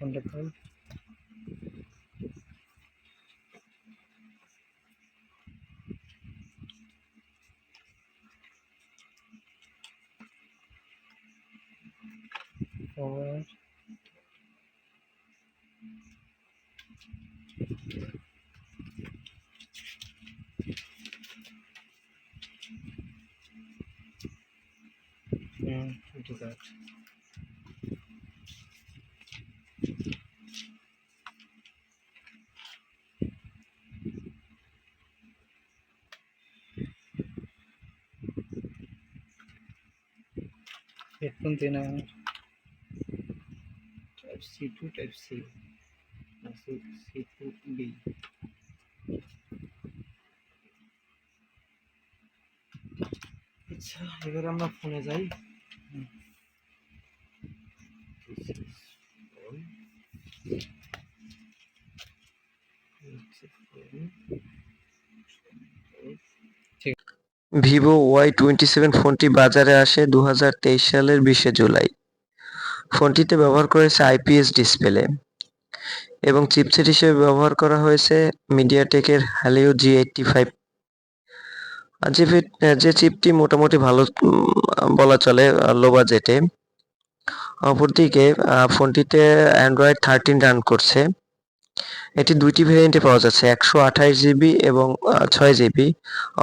wonderful Oh. Hmm, itu pun tidak. type C, type C, now B. আচ্ছা এবার আমরা ফোনে যাই। ভিভো ওয়াই টোয়েন্টি সেভেন ফোনটি বাজারে আসে দু হাজার তেইশ সালের বিশে জুলাই। ফোনটিতে ব্যবহার করেছে আইপিএস ডিসপ্লে এবং চিপসেট হিসেবে ব্যবহার করা হয়েছে মিডিয়াটেকের হ্যালিও জি এইটটি ফাইভ যে যে চিপটি মোটামুটি ভালো বলা চলে লো বাজেটে অপরদিকে ফোনটিতে অ্যান্ড্রয়েড থার্টিন রান করছে। এটি দুইটি ভেরিয়েন্টে পাওয়া যাচ্ছে, একশো আঠাশ জিবি এবং ছয় জিবি।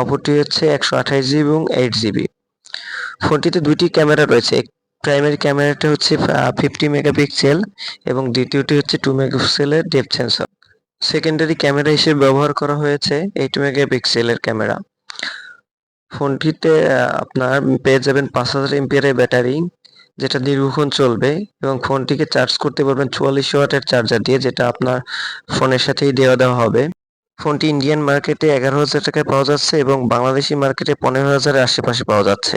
অপরটি হচ্ছে একশো আঠাশ জিবি এবং এইট জিবি। ফোনটিতে দুইটি ক্যামেরা রয়েছে প্রাইমারি ক্যামেরাটা হচ্ছে ফিফটি মেগাপিক্সেল এবং দ্বিতীয়টি হচ্ছে টু মেগাপিক্সেলের ডেপ সেন্সর সেকেন্ডারি ক্যামেরা হিসেবে ব্যবহার করা হয়েছে এইট মেগাপিক্সেলের ক্যামেরা ফোনটিতে আপনার পেয়ে যাবেন পাঁচ হাজার এমপিয়ারের ব্যাটারি, যেটা দীর্ঘক্ষণ চলবে এবং ফোনটিকে চার্জ করতে পারবেন চুয়াল্লিশ ওয়াটের চার্জার দিয়ে, যেটা আপনার ফোনের সাথেই দেওয়া দেওয়া হবে। ফোনটি ইন্ডিয়ান মার্কেটে এগারো হাজার টাকায় পাওয়া যাচ্ছে এবং বাংলাদেশি মার্কেটে পনেরো হাজারের আশেপাশে পাওয়া যাচ্ছে।